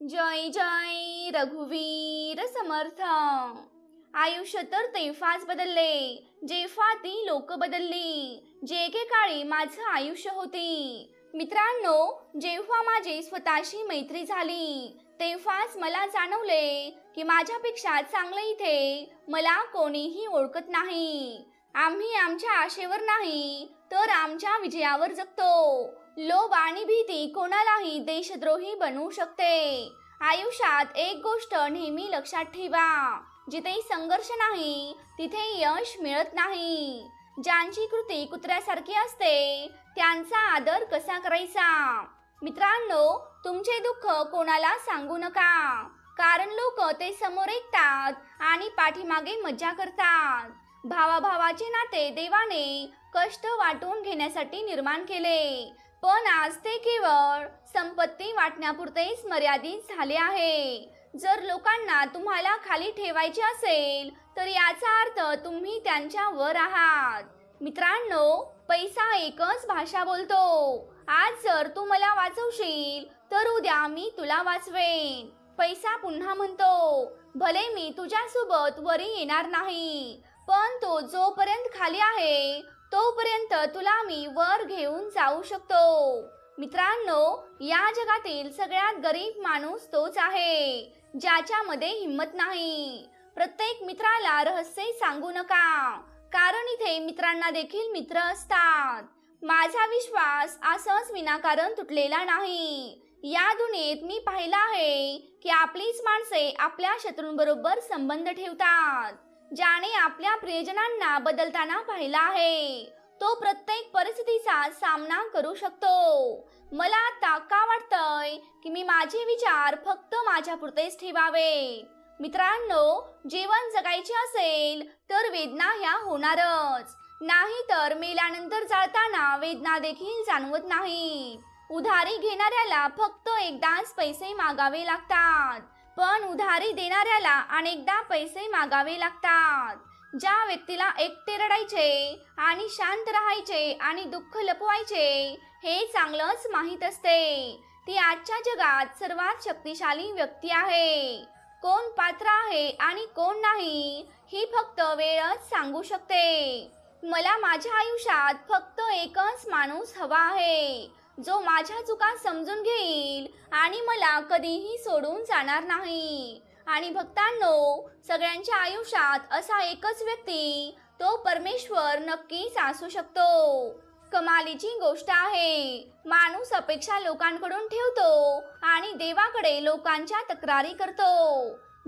जय जय रघुवीर समर्थ. आयुष्य तर तेव्हाच बदलले जेव्हा ती लोक बदलली. जे के काळी माझं आयुष्य होती. मित्रांनो जेव्हा माझी स्वतःशी मैत्री झाली तेव्हाच मला जाणवले की माझ्यापेक्षा चांगलं इथे मला कोणीही ओळखत नाही. आम्ही आमच्या आशेवर नाही तर आमच्या विजयावर जगतो. लोभ आणि भीती कोणालाही देशद्रोही बनवू शकते. आयुष्यात एक गोष्ट नेहमी लक्षात ठेवा. जिथे संघर्ष नाही तिथे यश मिळत नाही. ज्यांची कृती कुत्र्यासारखी असते त्यांचा आदर कसा करायचा? मित्रांनो तुमचे दुःख कोणाला सांगू नका. कारण लोक ते समोर ऐकतात आणि पाठीमागे मज्जा करतात. भावाभावाचे नाते देवाने कष्ट वाटून घेण्यासाठी निर्माण केले. पण आज ते केवळ संपत्ती वाटण्यापुरतेच मर्यादित झाले आहे. जर लोकांना तुम्हाला खाली ठेवायचे असेल तर याचा अर्थ तुम्ही त्यांच्या वर आहात. मित्रांनो पैसा एकच भाषा बोलतो. आज जर तू मला वाचवशील तर उद्या मी तुला वाचवेन. पैसा पुन्हा म्हणतो भले मी तुझ्यासोबत वरी येणार नाही पण तो जोपर्यंत खाली आहे तोपर्यंत तुला मी वर घेऊन जाऊ शकतो. मित्रांनो या जगातील सगळ्यात गरीब माणूस तोच आहे ज्याच्यामध्ये हिंमत नाही. प्रत्येक मित्राला रहस्य सांगू नका कारण इथे मित्रांना देखील मित्र असतात. माझा विश्वास असंच विनाकारण तुटलेला नाही. या दुनियेत मी पाहिलं आहे की आपलीच माणसे आपल्या शत्रूंबरोबर संबंध ठेवतात. ज्याने आपल्या प्रियजनांना बदलताना पाहिला आहे. तो प्रत्येक परिस्थितीचा सामना करू शकतो. मला आता का वाटतंय की मी माझे विचार फक्त माझ्यापुरतेच ठेवावे. मित्रांनो जीवन जगायचे असेल तर वेदना ह्या होणारच. नाही तर मेल्यानंतर जाळताना वेदना देखील जाणवत नाही. उधारी घेणाऱ्याला फक्त एकदाच पैसे मागावे लागतात. पण उधारी देणाऱ्याला अनेकदा पैसे मागावे लागतात. ज्या व्यक्तीला एकटे रडायचे आणि शांत राहायचे आणि दुःख लपवायचे हे चांगलंच माहीत असते. ती आजच्या जगात सर्वात शक्तिशाली व्यक्ती आहे. कोण पात्र आहे आणि कोण नाही ही फक्त वेळच सांगू शकते. मला माझ्या आयुष्यात फक्त एकच माणूस हवा आहे. जो माझ्या चुका समजून घेईल आणि मला कधीही सोडून जाणार नाही. आणि भक्तांनो सगळ्यांच्या आयुष्यात असा एकच व्यक्ती तो परमेश्वर नक्कीच असू शकतो. कमालीची गोष्ट आहे. माणूस अपेक्षा लोकांकडून ठेवतो आणि देवाकडे लोकांच्या तक्रारी करतो.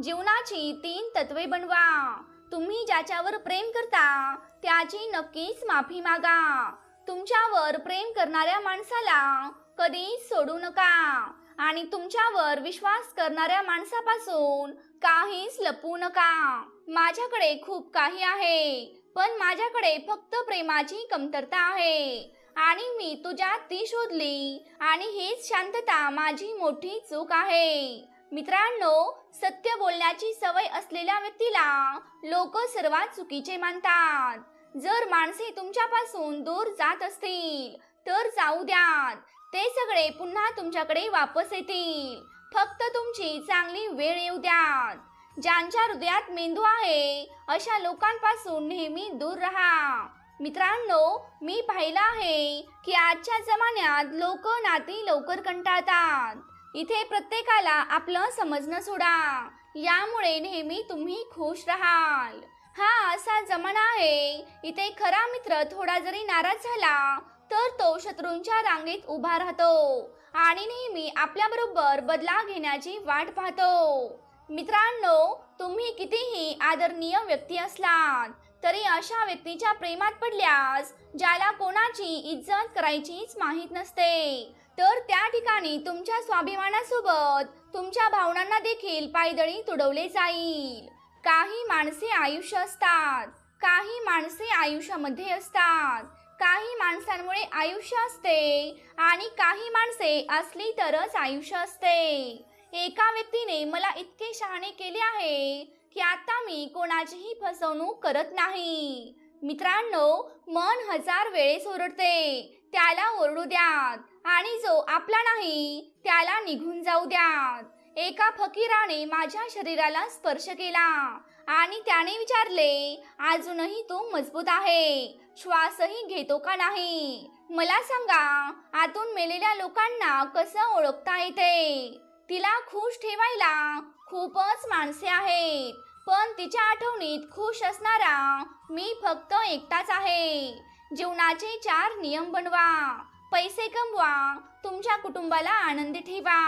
जीवनाची तीन तत्वे बनवा. तुम्ही ज्याच्यावर प्रेम करता त्याची नक्कीच माफी मागा. तुमच्यावर प्रेम करणाऱ्या माणसाला कधीच सोडू नका. आणि तुमच्यावर विश्वास करणाऱ्या माणसापासून काहीच लपवू नका. माझ्याकडे खूप काही आहे पण माझ्याकडे फक्त प्रेमाची कमतरता आहे. आणि मी तुझ्यात ती शोधली आणि हीच शांतता माझी मोठी चूक आहे. मित्रांनो सत्य बोलण्याची सवय असलेल्या व्यक्तीला लोक सर्वात चुकीचे मानतात. जर माणसे तुमच्यापासून दूर जात असतील तर जाऊ द्यात. ते सगळे पुन्हा तुमच्याकडे वापस येतील. फक्त तुमची चांगली वेळ येऊ द्यात. ज्यांच्या हृदयात मेंदू आहे अशा लोकांपासून नेहमी दूर राहा. मित्रांनो मी पाहिलं आहे की आजच्या जमान्यात लोक नाती लवकर कंटाळतात. इथे प्रत्येकाला आपलं समजणं सोडा. यामुळे नेहमी तुम्ही खुश राहाल. हा असा जमाना आहे. इथे खरा मित्र थोडा जरी नाराज झाला तर तो शत्रूंच्या रांगेत उभा राहतो आणि नेहमी आपल्याबरोबर बदला घेण्याची वाट पाहतो. मित्रांनो तुम्ही कितीही आदरणीय व्यक्ती असलात तरी अशा व्यक्तीच्या प्रेमात पडल्यास ज्याला कोणाची इज्जत करायचीच माहीत नसते. तर त्या ठिकाणी तुमच्या स्वाभिमानासोबत तुमच्या भावनांना देखील पायदळी तुडवले जाईल. काही माणसे आयुष्य असतात काही माणसे आयुष्यामध्ये असतात. काही माणसांमुळे आयुष्य असते आणि काही माणसे असली तरच आयुष्य असते. एका व्यक्तीने मला इतके शहाणे केले आहे की आता मी कोणाचीही फसवणूक करत नाही. मित्रांनो मन हजार वेळेस ओरडते त्याला ओरडू द्यात आणि जो आपला नाही त्याला निघून जाऊ द्यात. एका फकीराने माझ्या शरीराला स्पर्श केला आणि त्याने विचारले अजूनही तू मजबूत आहे श्वासही घेतो का नाही? मला सांगा आतून मेलेल्या लोकांना कसं ओळखता येते? तिला खुश ठेवायला खूपच माणसे आहेत पण तिच्या आठवणीत खुश असणारा मी फक्त एकटाच आहे. जीवनाचे चार नियम बनवा पैसे कमवा तुमच्या कुटुंबाला आनंदी ठेवा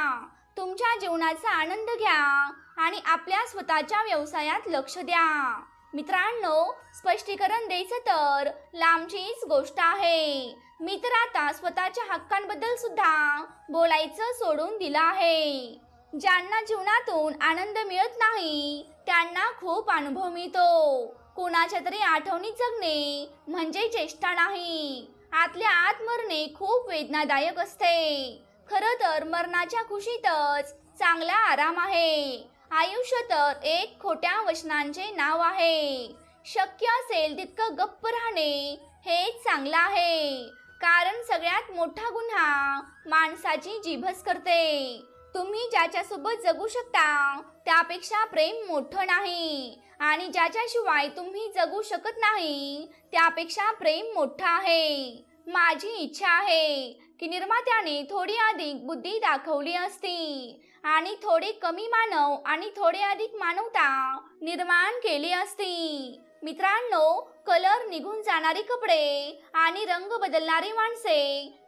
तुमच्या जीवनाचा आनंद घ्या आणि आपल्या स्वतःच्या व्यवसायात लक्ष द्या. मित्रांनो स्पष्टीकरण द्यायचं तर लांबचीच गोष्ट आहे. मी तर आता स्वतःच्या हक्कांबद्दल सुद्धा बोलायचं सोडून दिलं आहे. ज्यांना जीवनातून आनंद मिळत नाही त्यांना खूप अनुभव मिळतो. कोणाच्या तरी आठवणी जगणे म्हणजे चेष्टा नाही. आतल्या आत मरणे खूप वेदनादायक असते. खरं तर मरणाच्या खुशीतच चांगला आराम आहे. आयुष्य तर एक खोट्या वचनांचे नाव आहे. शक्य असेल तितकं गप्प राहणे हेच चांगलं आहे. कारण सगळ्यात मोठा गुन्हा माणसाची जीभस करते. तुम्ही ज्याच्यासोबत जगू शकता त्यापेक्षा प्रेम मोठं नाही. आणि ज्याच्याशिवाय तुम्ही जगू शकत नाही त्यापेक्षा प्रेम मोठं आहे. माझी इच्छा आहे की निर्मात्याने थोडी अधिक बुद्धी दाखवली असती. आणि थोडे कमी मानव आणि थोडे अधिक मानवता निर्माण केली असती. मित्रांनो कलर निघून जाणारे कपडे आणि रंग बदलणारी माणसे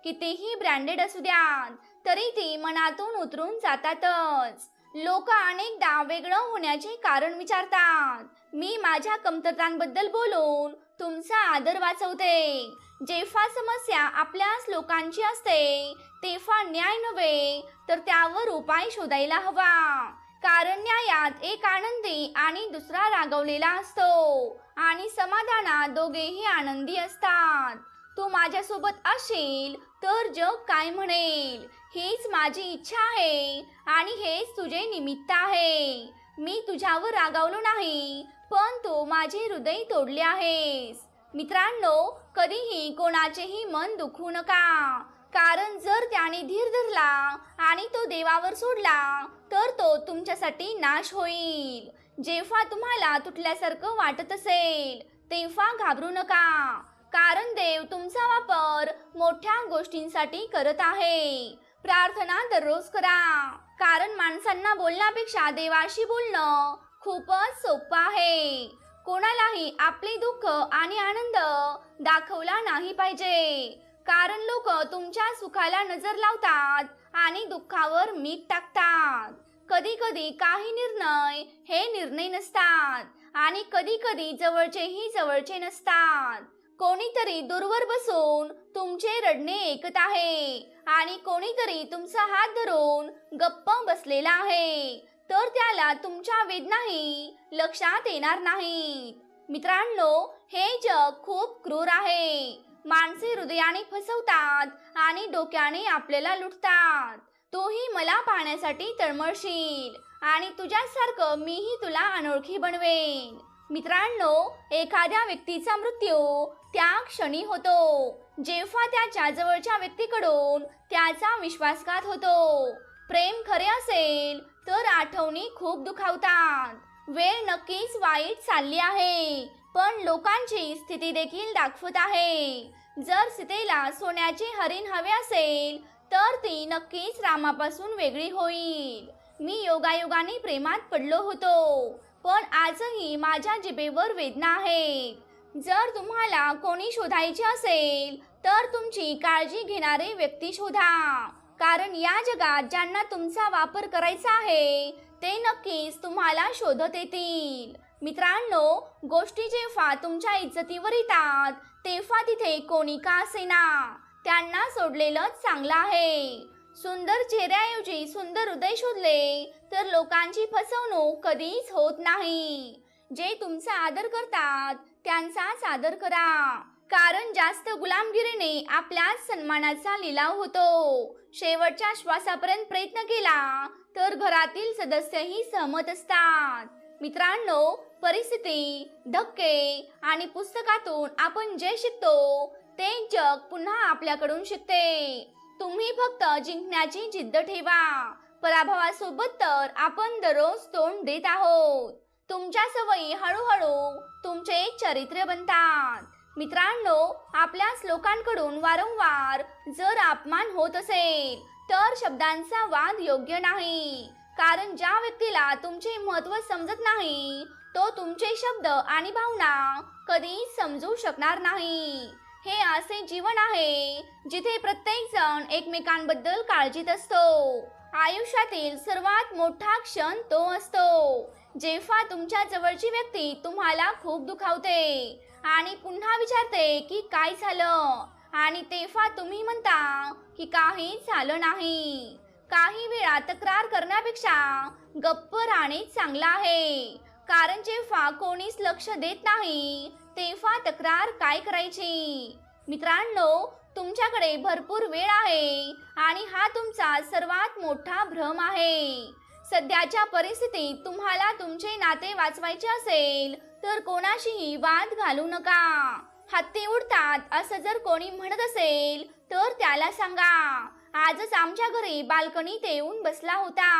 कितीही ब्रँडेड असू द्यात तरी ती मनातून उतरून जातातच. लोक अनेकदा वेगळं होण्याचे कारण विचारतात. मी माझ्या कमतरतांबद्दल बोलून तुमचा आदर वाचवते. जेव्हा समस्या आपल्याच लोकांची असते तेव्हा न्याय नव्हे तर त्यावर उपाय शोधायला हवा. कारण न्यायात एक आनंदी आणि दुसरा रागवलेला असतो आणि समाधानात दोघेही आनंदी असतात. तू माझ्यासोबत असेल तर जग काय म्हणेल? हीच माझी इच्छा आहे आणि हेच तुझे निमित्त आहे. मी तुझ्यावर रागावलो नाही पण तू माझे हृदय तोडले आहेस. मित्रांनो कधीही कोणाचेही मन दुखू नका. कारण जर त्याने धीर धरला आणि तो देवावर सोडला तर तो तुमच्यासाठी नाश होईल. जेव्हा तुम्हाला तुटल्यासारखं वाटत असेल तेव्हा घाबरू नका. कारण देव तुमचा वापर मोठ्या गोष्टींसाठी करत आहे. प्रार्थना दररोज करा. कारण माणसांना बोलण्यापेक्षा देवाशी बोलणं खूपच सोपं आहे. कोणालाही आपले दुःख आणि आनंद दाखवला नाही पाहिजे. कारण लोक तुमच्या सुखाला नजर लावतात आणि दुःखावर मीठ टाकतात. कधी कधी काही निर्णय हे निर्णय नसतात आणि कधी कधी जवळचेही जवळचे नसतात. कोणीतरी दूरवर बसून तुमचे रडणे ऐकत आहे आणि कोणीतरी तुमचा हात धरून गप्प बसलेला आहे. तर त्याला तुमच्या वेदनाही लक्षात येणार नाहीत. मित्रांनो हे जग खूप क्रूर आहे. माणसे हृदयाने फसवतात आणि डोक्याने आपल्याला लुटतात. तूही मला पाहण्यासाठी तळमळशील आणि तुझ्यासारखं मीही तुला अनोळखी बनवेन. मित्रांनो एखाद्या व्यक्तीचा मृत्यू त्या क्षणी होतो. जेव्हा त्याच्या जवळच्या व्यक्तीकडून त्याचा विश्वासघात होतो. प्रेम खरे असेल तर आठवणी खूप दुखावतात. वेळ नक्कीच वाईट चालली आहे पण लोकांची स्थिती देखील दाखवत आहे. जर सीतेला सोन्याचे हरिण हवे असेल तर ती नक्कीच रामापासून वेगळी होईल. मी योगायोगाने प्रेमात पडलो होतो पण आजही माझ्या जिभेवर वेदना आहे जर तुम्हाला कोणी शोधायचे असेल तर तुमची काळजी घेणारे व्यक्ती शोधा. कारण या जगात ज्यांना तुमचा वापर करायचा आहे ते नक्कीच तुम्हाला शोधत येतील. मित्रांनो गोष्टी जेव्हा तुमच्या इज्जतीवर येतात तेव्हा तिथे कोणी का असेना? त्यांना सोडलेलंच चांगलं आहे. सुंदर चेहऱ्याऐवजी सुंदर हृदय शोधले तर लोकांची फसवणूक कधीच होत नाही. जे तुमचा आदर करतात त्यांचाच आदर करा. कारण जास्त गुलामगिरीने आपल्याच सन्मानाचा लिलाव होतो. शेवटच्या श्वासापर्यंत प्रयत्न केला तर घरातील सदस्यही सहमत असतात. मित्रांनो परिस्थिती धक्के आणि पुस्तकातून आपण जे शिकतो ते जग पुन्हा आपल्याकडून शिकते. तुम्ही फक्त जिंकण्याची जिद्द ठेवा. पराभवासोबत तर आपण दररोज तोंड देत आहोत. तुमच्या सवयी हळूहळू तुमचे चरित्र बनतात. मित्रांनो आपल्या श्लोकांकडून वारंवार जर अपमान होत असेल तर शब्दांचा वाद योग्य नाही. कारण ज्या व्यक्तीला तुमचे महत्त्व समजत नाही तो तुमचे शब्द आणि भावना कधीच समजू शकणार नाही. हे असे जीवन आहे जिथे प्रत्येक जण एकमेकांबद्दल काळजीत असतो. आयुष्यातील सर्वात मोठा क्षण तो असतो जेव्हा तुमच्या जवळची व्यक्ती तुम्हाला खूप दुखावते. आणि पुन्हा विचारते की काय झालं? आणि तेव्हा तुम्ही म्हणता की काही झालं नाही. काही वेळा तक्रार करण्यापेक्षा गप्प राहणे चांगलं आहे. कारण जेव्हा कोणीच लक्ष देत नाही तेव्हा तक्रार काय करायची? मित्रांनो तुमच्याकडे भरपूर वेळ आहे आणि हा तुमचा सर्वात मोठा भ्रम आहे. सध्याच्या परिस्थितीत तुम्हाला तुमचे नाते वाचवायचे असेल तर कोणाशीही वाद घालू नका. हत्ती उडतात असं जर कोणी म्हणत असेल तर त्याला सांगा. आजच आमच्या घरी बाल्कनीत येऊन बसला होता.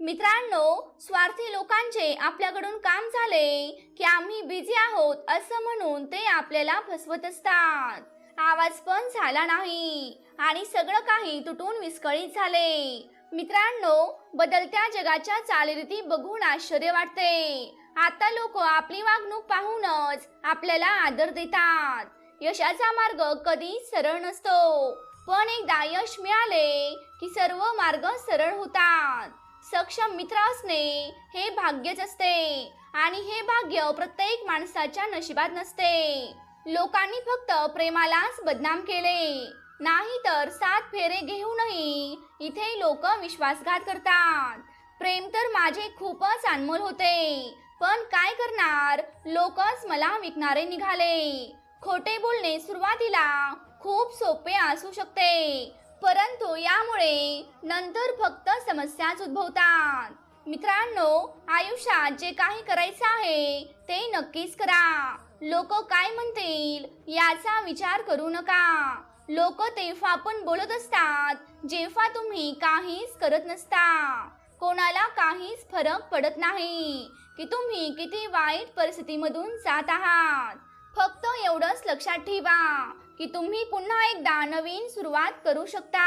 मित्रांनो स्वार्थी लोकांचे आपल्याकडून काम झाले की आम्ही बिझी आहोत असं म्हणून ते आपल्याला फसवत असतात. आवाज पण झाला नाही आणि सगळं काही तुटून विस्कळीत झाले. मित्रांनो बदलत्या जगाच्या चालीरीती बघून आश्चर्य वाटते. आता लोक आपली वागणूक पाहूनच आपल्याला आदर देतात. यशाचा मार्ग कधीच सरळ नसतो. पण एकदा यश मिळाले की सर्व मार्ग सरळ होतात. सक्षम मित्र असणे हे भाग्यच असते आणि हे भाग्य प्रत्येक माणसाच्या नशिबात नसते. लोकांनी फक्त प्रेमालाच बदनाम केले. नाही तर सात फेरे घेऊनही इथे लोक विश्वासघात करतात. प्रेम तर माझे खूपच अनमोल होते. पण काय करणार? लोकच मला विकणारे निघाले. खोटे बोलणे सुरुवातीला खूप सोपे असू शकते. परंतु यामुळे नंतर फक्त समस्याच उद्भवतात. मित्रांनो आयुष्यात जे काही करायचं आहे ते नक्कीच करा. लोक काय म्हणतील याचा विचार करू नका. लोक तेव्हा पण बोलत असतात जेव्हा तुम्ही काहीच करत नसता. कोणाला काहीच फरक पडत नाही. की तुम्ही किती वाईट परिस्थितीमधून जात आहात. फक्त एवढंच लक्षात ठेवा की तुम्ही पुन्हा एकदा नवीन सुरुवात करू शकता.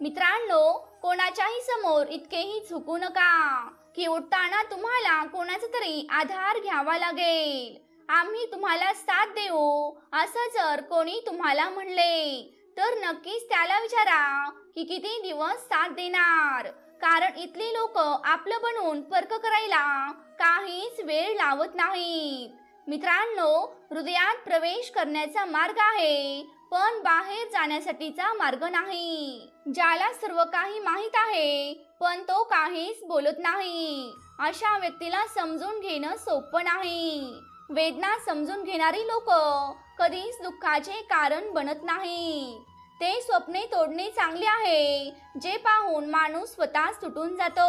मित्रांनो कोणाच्याही समोर इतकेही झुकू नका की उठताना तुम्हाला कोणाचा तरी आधार घ्यावा लागेल. आम्ही तुम्हाला साथ देऊ असं जर कोणी तुम्हाला म्हणले तर नक्कीच त्याला विचारा की किती दिवस साथ देणार. कारण इथली लोक आपलं बनवून पर्क करायला काहीच वेळ लावत नाहीत. मित्रांनो हृदयात प्रवेश करण्याचा मार्ग आहे पण बाहेर जाण्यासाठीचा मार्ग नाही. ज्याला सर्व काही माहीत आहे पण तो काहीच बोलत नाही. अशा व्यक्तीला समजून घेणं सोपं नाही. वेदना समजून घेणारी लोक कधीच दुःखाचे कारण बनत नाही ते स्वप्ने तोडणे चांगले आहे. जे पाहून माणूस स्वतःच तुटून जातो.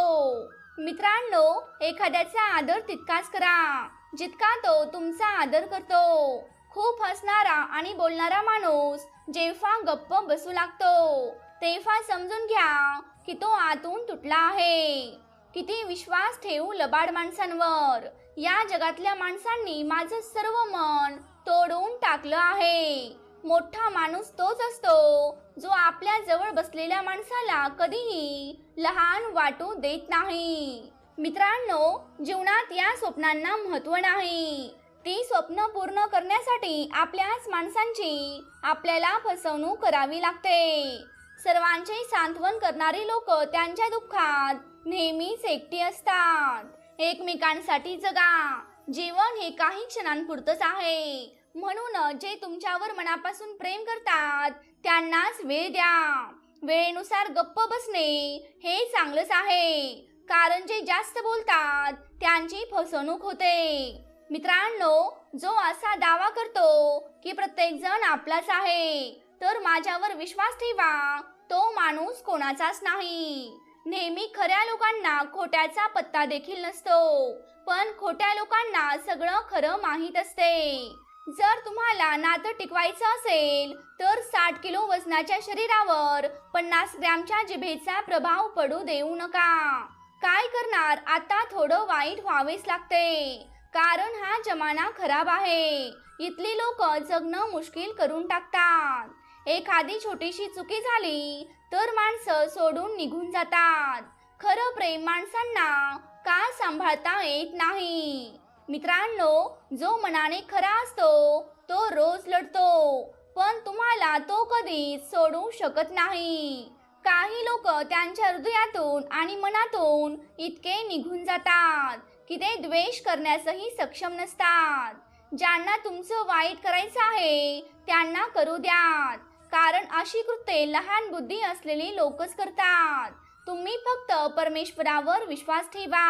मित्रांनो एखाद्याचा आदर तितकाच करा. जितका तो तुमचा आदर करतो. खूप हसणारा आणि बोलणारा माणूस जेव्हा गप्प बसू लागतो तेव्हा समजून घ्या की तो आतून तुटला आहे. किती विश्वास ठेवू लबाड माणसांवर. या जगातल्या माणसांनी माझं सर्व मन तोडून टाकलं आहे. मोठा माणूस तोच असतो जो आपल्या जवळ बसलेल्या माणसाला कधीही लहान वाटू देत नाही. मित्रांनो जीवनात या स्वप्नांना महत्त्व नाही. ती स्वप्न पूर्ण करण्यासाठी आपल्याच माणसांची आपल्याला फसवणूक करावी लागते. सर्वांचे सांत्वन करणारी लोक त्यांच्या दुःखात नेहमीच एकटी असतात. एकमेकांसाठी जगा. जीवन हे काही क्षणांपुरतच आहे. म्हणून जे तुमच्यावर मनापासून प्रेम करतात त्यांनाच वेळ द्या. वेळेनुसार गप्प बसणे हे चांगलंच आहे. कारण जे जास्त बोलतात त्यांची फसवणूक होते. मित्रांनो जो असा दावा करतो की प्रत्येक जण आपलाच आहे तर माझ्यावर विश्वास ठेवा. तो माणूस कोणाचाच नाही. नेहमी खऱ्या लोकांना खोट्याचा पत्ता देखील नसतो. पण खोट्या लोकांना सगळं खरं माहीत असते. जर तुम्हाला नातं टिकवायचं असेल तर साठ किलो वजनाच्या शरीरावर पन्नास ग्रॅमच्या जिभेचा प्रभाव पडू देऊ नका. काय करणार? आता थोडं वाईट व्हावेच लागते. कारण हा जमाना खराब आहे. इथली लोक जगणं मुश्किल करून टाकतात. एखादी छोटीशी चुकी झाली तर माणसं सोडून निघून जातात. खरं प्रेम माणसांना का सांभाळता येत नाही? मित्रांनो जो मनाने खरा असतो तो रोज लढतो. पण तुम्हाला तो कधीच सोडू शकत नाही. काही लोक त्यांच्या हृदयातून आणि मनातून इतके निघून जातात की ते द्वेष करण्यासही सक्षम नसतात. ज्यांना तुमचं वाईट करायचं आहे त्यांना करू द्यात. कारण अशी कृत्ये लहान बुद्धी असलेली लोकच करतात. तुम्ही फक्त परमेश्वरावर विश्वास ठेवा.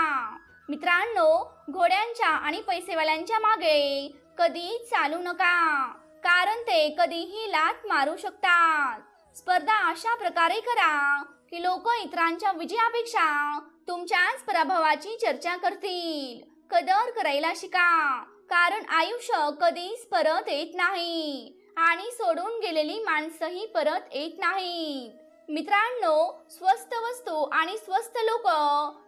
मित्रांनो घोड्यांच्या आणि पैसेवाल्यांच्या मागे कधी चालू नका कारण ते कधीही लात मारू शकतात. स्पर्धा अशा प्रकारे करा की लोक इतरांच्या विजयापेक्षा तुमच्याच पराभवाची चर्चा करतील. कदर करायला शिका कारण आयुष्य कधीच परत येत नाही आणि सोडून गेलेली माणसंही परत येत नाहीत. मित्रांनो स्वस्त वस्तू आणि स्वस्त लोक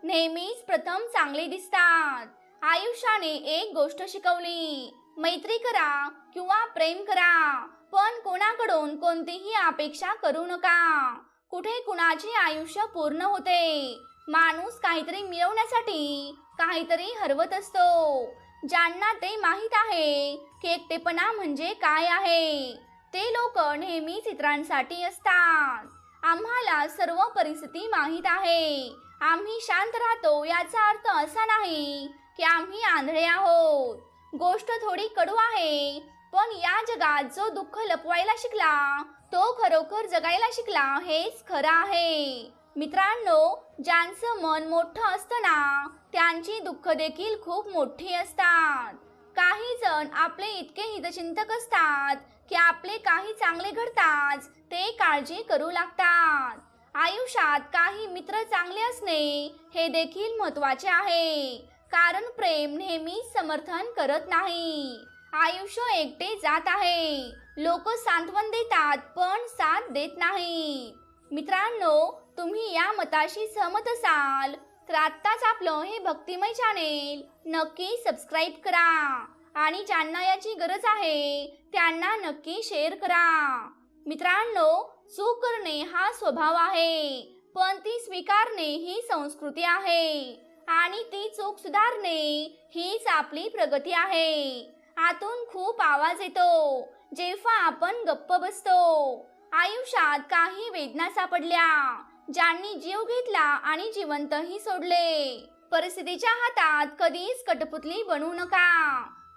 नेहमीच प्रथम चांगले दिसतात. आयुष्याने एक गोष्ट शिकवली. मैत्री करा किंवा प्रेम करा पण कोणाकडून कोणतीही अपेक्षा करू नका. कुठे कुणाचे आयुष्य पूर्ण होते माणूस काहीतरी मिळवण्यासाठी काहीतरी हरवत असतो. ज्यांना ते माहीत आहे की एकटेपणा म्हणजे काय आहे ते लोक नेहमीच इतरांसाठी असतात. आम्हाला सर्व परिस्थिती माहीत आहे. आम्ही शांत राहतो याचा अर्थ असा नाही की आम्ही आंधळे आहोत. गोष्ट थोडी कडू आहे पण या जगात जो दुःख लपवायला शिकला तो खरोखर जगायला शिकला हेच खरं आहे. मित्रांनो ज्यांचं मन मोठं असतं ना त्यांची दुःख देखील खूप मोठी असतात. काही जण आपले इतके हितचिंतक असतात की आपले काही चांगले घडताच ते काळजी करू लागतात. आयुष्यात काही मित्र चांगले असणे हे देखील महत्त्वाचे आहे. कारण प्रेम नेहमी समर्थन करत नाही. आयुष्य एकटे जात आहे. लोक सांत्वन देतात पण साथ देत नाही मित्रांनो तुम्ही या मताशी सहमत असाल तर आत्ताच आपलं हे भक्तिमय चॅनेल नक्की सबस्क्राईब करा. आणि ज्यांना याची गरज आहे त्यांना नक्की शेअर करा. मित्रांनो चूक करणे हा स्वभाव आहे पण ती स्वीकारणे ही संस्कृती आहे आणि ती चूक सुधारणे हीच आपली प्रगती आहे. आतून खूप आवाज येतो जेव्हा आपण गप्प बसतो. आयुष्यात काही वेदना सापडल्या ज्यांनी जीव घेतला आणि जिवंतही सोडले. परिस्थितीच्या हातात कधीच कटपुतली बनू नका.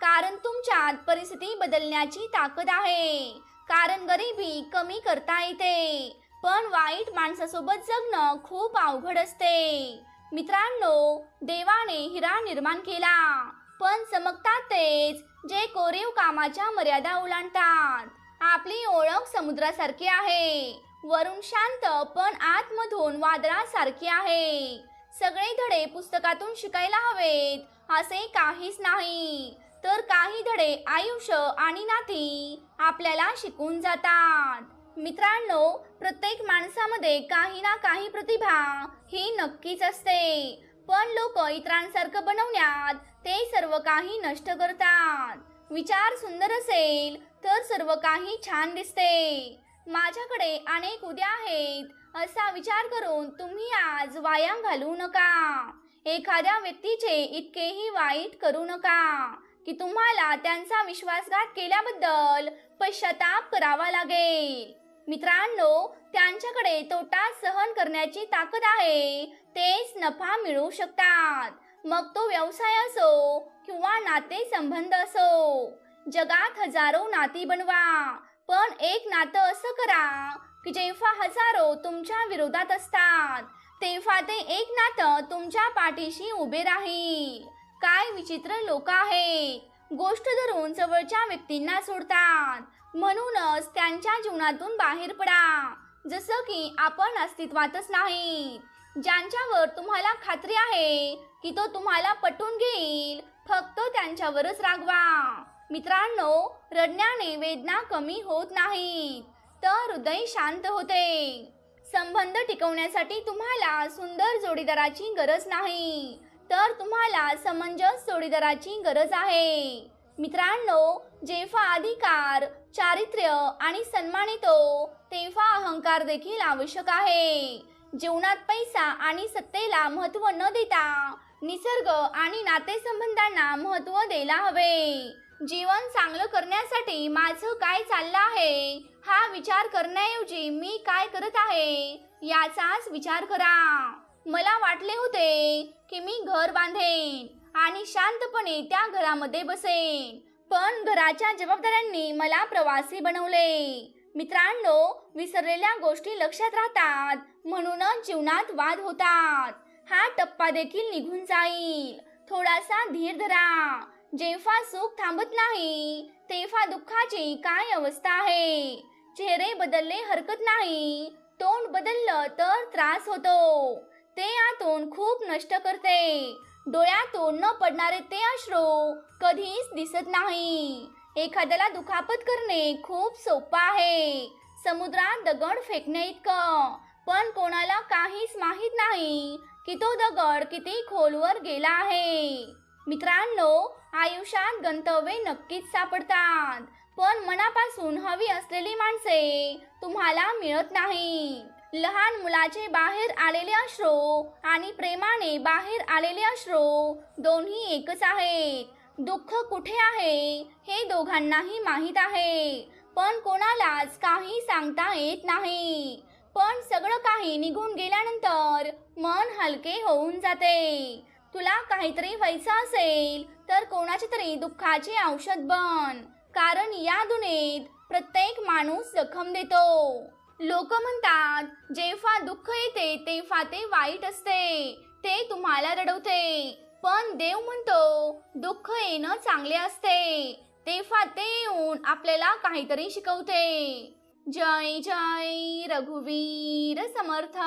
कारण तुमच्यात परिस्थिती बदलण्याची ताकद आहे. कारण गरिबी कमी करता येते. पण वाईट माणसासोबत जगणं खूप अवघड असते. मित्रांनो देवाने हिरा निर्माण केला. पण चमकतात तेच जे कोरीव कामाच्या मर्यादा ओलांडतात. आपली ओळख समुद्रासारखी आहे. वरून शांत पण आतमधून वादळासारखी आहे. सगळे धडे पुस्तकातून शिकायला हवेत असे काहीच नाही. तर काही धडे आयुष्य आणि नाती आपल्याला शिकून जातात. मित्रांनो प्रत्येक माणसामध्ये काही ना काही प्रतिभा ही नक्कीच असते. पण लोक इतरांसारखं बनवण्यात ते सर्व काही नष्ट करतात. विचार सुंदर असेल तर सर्व काही छान दिसते. माझ्याकडे अनेक उद्या आहेत असा विचार करून तुम्ही आज वाया घालू नका. एखाद्या व्यक्तीचे इतकेही वाईट करू नका. की तुम्हाला त्यांचा विश्वासघात केल्याबद्दल पश्चाताप करावा लागेल. मित्रांनो त्यांच्याकडे तोटा सहन करण्याची ताकद आहे तेच नफा मिळवू शकतात. मग तो व्यवसाय असो किंवा नाते संबंध असो जगात हजारो नाती बनवा पण एक नातं असं करा की जेव्हा हजारो तुमच्या विरोधात असतात तेव्हा ते एक नातं तुमच्या पाठीशी उभे राहील. काय विचित्र लोक आहेत. गोष्ट धरून जवळच्या व्यक्तींना सोडतात. म्हणूनच त्यांच्या जीवनातून बाहेर पडा. जसं की आपण अस्तित्वातच नाही. ज्यांच्यावर तुम्हाला खात्री आहे की तो तुम्हाला पटून घेईल फक्त त्यांच्यावरच रागवा. मित्रांनो रडण्याने वेदना कमी होत नाहीत तर हृदय शांत होते. संबंध टिकवण्यासाठी तुम्हाला सुंदर जोडीदाराची गरज नाही. तर तुम्हाला समंजस जोडीदाराची गरज आहे. मित्रांनो जेव्हा अधिकार चारित्र्य आणि सन्मान येतो तेव्हा अहंकार देखील आवश्यक आहे. जीवनात पैसा आणि सत्तेला महत्त्व न देता निसर्ग आणि नातेसंबंधांना महत्त्व द्यायला हवे. जीवन चांगलं करण्यासाठी माझं काय चाललं आहे हा विचार करण्याऐवजी मी काय करत आहे याचाच विचार करा. मला वाटले होते की मी घर बांधेन आणि शांतपणे त्या घरामध्ये बसेन. पण घराच्या जबाबदाऱ्यांनी मला प्रवासी बनवले. मित्रांनो विसरलेल्या गोष्टी लक्षात राहतात. म्हणूनच जीवनात वाद होतात. हा टप्पा देखील निघून जाईल. थोडासा धीर धरा. जेव्हा सुख थांबत नाही तेव्हा दुःखाची काय अवस्था आहे? चेहरे बदलले हरकत नाही. तोंड बदललं तर त्रास होतो. ते आतून खूप नष्ट करते. डोळ्यातून न पडणारे ते अश्रू कधीच दिसत नाही. एखाद्याला दुखापत करणे खूप सोपं आहे. समुद्रात दगड फेकणे इतकं. पण कोणाला काहीच माहीत नाही की तो दगड किती खोलवर गेला आहे. मित्रांनो आयुष्यात गंतव्ये नक्कीच सापडतात. पण मनापासून हवी असलेली माणसे तुम्हाला मिळत नाही लहान मुलाचे बाहेर आलेले अश्रो आणि प्रेमाने बाहेर आलेले अश्रो दोन्ही एकच आहेत. दुःख कुठे आहे हे दोघांनाही माहीत आहे. पण कोणालाच काही सांगता येत नाही. पण सगळं काही निघून गेल्यानंतर मन हलके होऊन जाते. तुला काहीतरी व्हायचं असेल तर कोणाच्या तरी दुःखाचे औषध बन. कारण या दुनियेत प्रत्येक माणूस जखम देतो. लोक म्हणतात जेव्हा दुःख येते तेव्हा ते वाईट असते. ते तुम्हाला रडवते. पण देव म्हणतो दुःख येणं चांगले असते. तेव्हा ते येऊन आपल्याला काहीतरी शिकवते. जय जय रघुवीर समर्थ.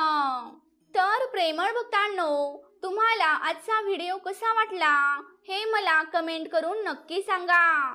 तर प्रेमळ भक्तांनो तुम्हाला आजचा व्हिडिओ कसा वाटला हे मला कमेंट करून नक्की सांगा.